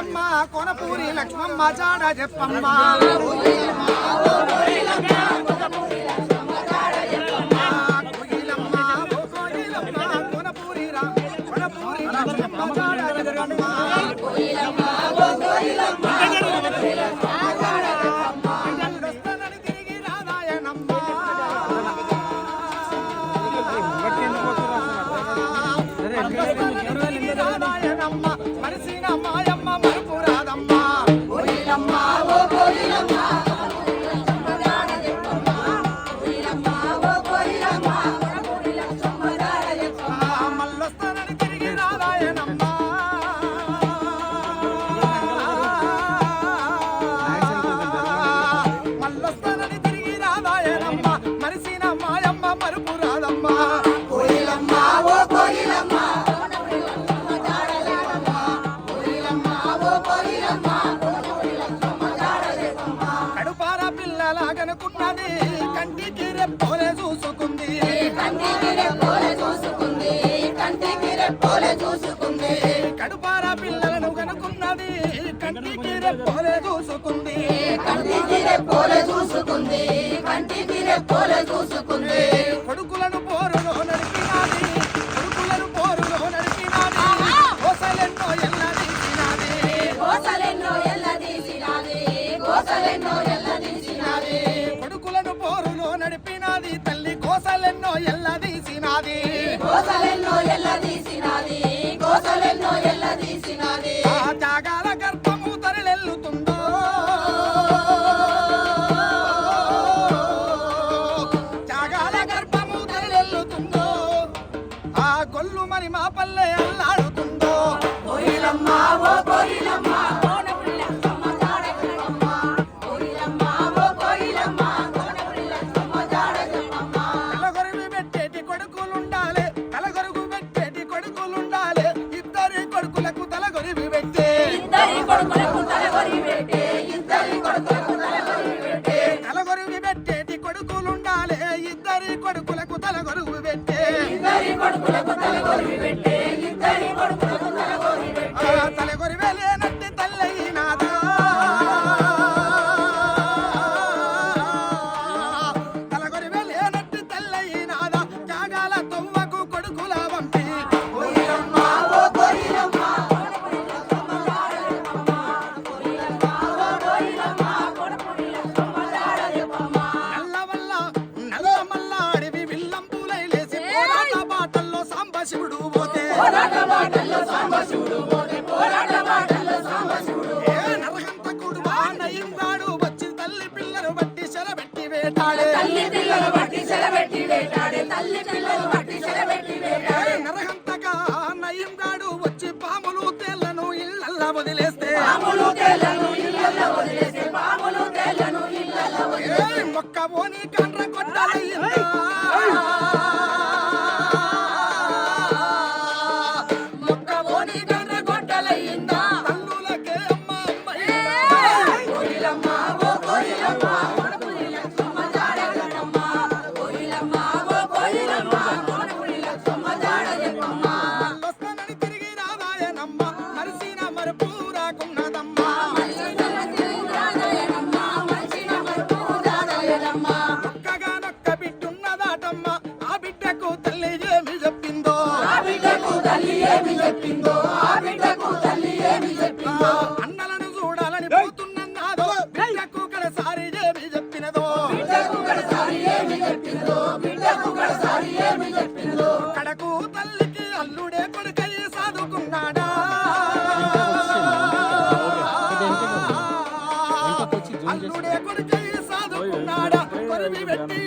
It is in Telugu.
కోయిలమ్మ కొనపూరి లక్ష్మమ్మ చాడ చెప్పమ్మ కోయిలమ్మ కొనపూరి రా కొనపూరి లక్ష్మమ్మ జాడ చెప్పమ్మ పిల్లలాగనుకున్నది. కంటికి రెప్పోలే చూసుకుంది. కంటికి రెప్పోలే చూసుకుంది కంటికి రెప్పోలే చూసుకుంది కడుపార పిల్లలను కనుకున్నది కంటికి రెప్పోలే చూసుకుంది. కంటికి రెప్పోలే చూసుకుంది కంటికి రెప్పోలే చూసుకుంది కొడుకులను పోరులో నడిపినాది కొడుకులను పోరులో నడిపినాది కోసలెన్నో ఎల్లదీసినాది కోసలెన్నో ఎల్లదీసినాది కోసలెన్నో కోసలెన్నో ఎల్లదీసినాది కోసలెన్నో ఎల్లదీసినాది ఆ త్యాగాల గర్భము తరలెల్లుతుందో. త్యాగాల గర్భము తరలెల్లుతుందో. ఆ గొల్లు మరి మా పల్లె అల్లాడుతుందో it తల్లి పిల్లలు బట్టి చెరబెట్టి వేటాడే తల్లి పిల్లలు బట్టి చెలబెట్టి వేటాడే నరహంతగా ఆ నయింగాడు వచ్చి పాములు తేళ్ళను ఇళ్ళల్లా వదిలేస్తే పాములు తేళ్ళను ఇళ్ళల్లో వదిలేసే పాములు తేళ్ళను ఇళ్ళల్లో వదిలేసే మొక్క పోని కండ్ర కొట్టాలయ్యిందా చెప్పిందో? ఆ అన్నలను చూడాలని పోతున్నదో బిడ్డకు కడసారి ఏమి చెప్పినదో? బిడ్డకు కడసారి ఏమి చెప్పిందో బిడ్డకు ఏమి చెప్పిందో కడకు అల్లుడే కొడుకై సాదుకున్నాడా అల్లుడే సాదుకున్నాడా పెట్టి